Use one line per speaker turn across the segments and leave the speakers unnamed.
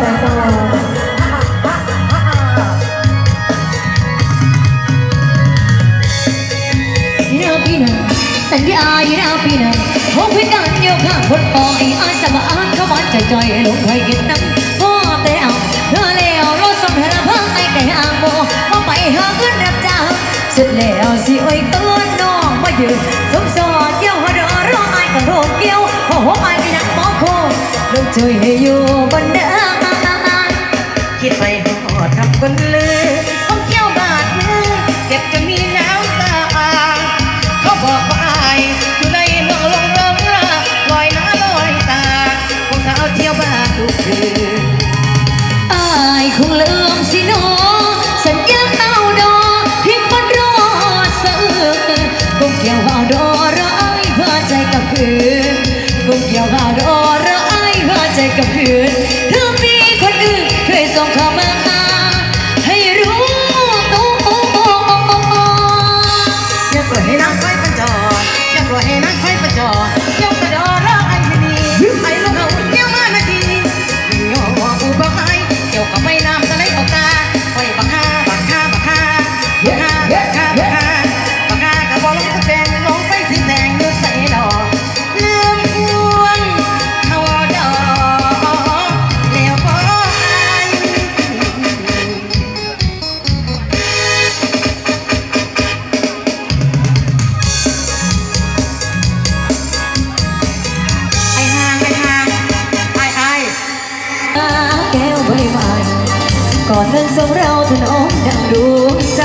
ใบตยาปีนังสัญญายีราปีนังพบกันโยกข้างบนปอยอาสมาอ่าขมันใจใจลงไว้กินน้ำพ่อแต่เอาเธอแล้วรถสมเธอพังไอ้ไก่อางโมมาไปหาเงินรับจ้างสุดแล้วสิโอ้ยต้นน้องมายืนสมสอดเยี่ยวหัวเราะร้องไอ้กระโดดเกี้ยวโอ้โหไอ้ก็ยังมองโคลงช่วยให้อยู่บนเด้อ
คิดไปหอดทำคนลือเขาเกี่ยวบาดมือเจ็บจนมีน้ำตาเขาบอกว่าอายอยู่ในเมืองลงเริงระลอยหน้าลอยตาพวกสาวเที่ยวบาดทุกคืน
อายคงลืมสิโนสัญญาเอาดอที่มันรอซื้อคงเกี่ยวเอาดอร้ายเพื่อใจกับคืนคงเกี่ยวเอาดอร้ายเพื่อใจกับคืนถ้ามีคน อื่นเคยส่งเข้ามาให้รู้ตัว
อย่าปล่อยให้นางคอยประจออย่าปล่อยให้นางคอยประจอย่าประดอรักไอ้ที่นี่ไอ้ลูกเขาเที่ยวมานาทีโย่อุบายเกี่ยวกับไม่ ก่อนเรื่อง
สองเราถนอมดังดวงใจ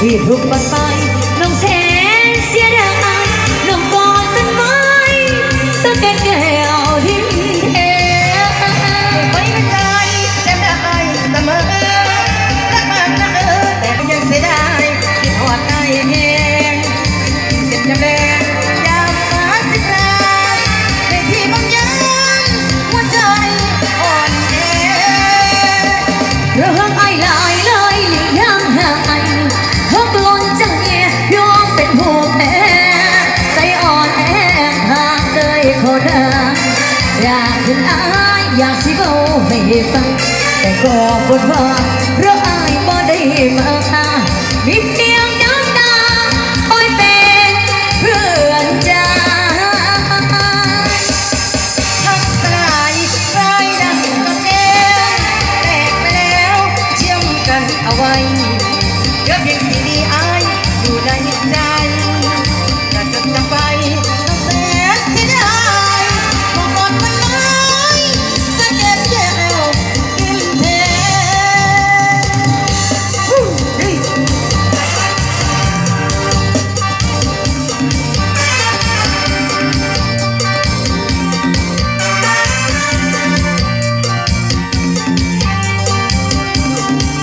ที่ถูกปัดไปากถึงอายอยากสิเบาให้ฟังแต่ก็
ปวดหัวเพราะอายบ่ได้มาตานิดเดียวน้ำตาคอยเป็นเพื่อน
ใจทักทายรายดังกระเทียแตกไปแล้วเชื่อมกันเอาไว้เก็บยังสีดีอายอยู่ในใจ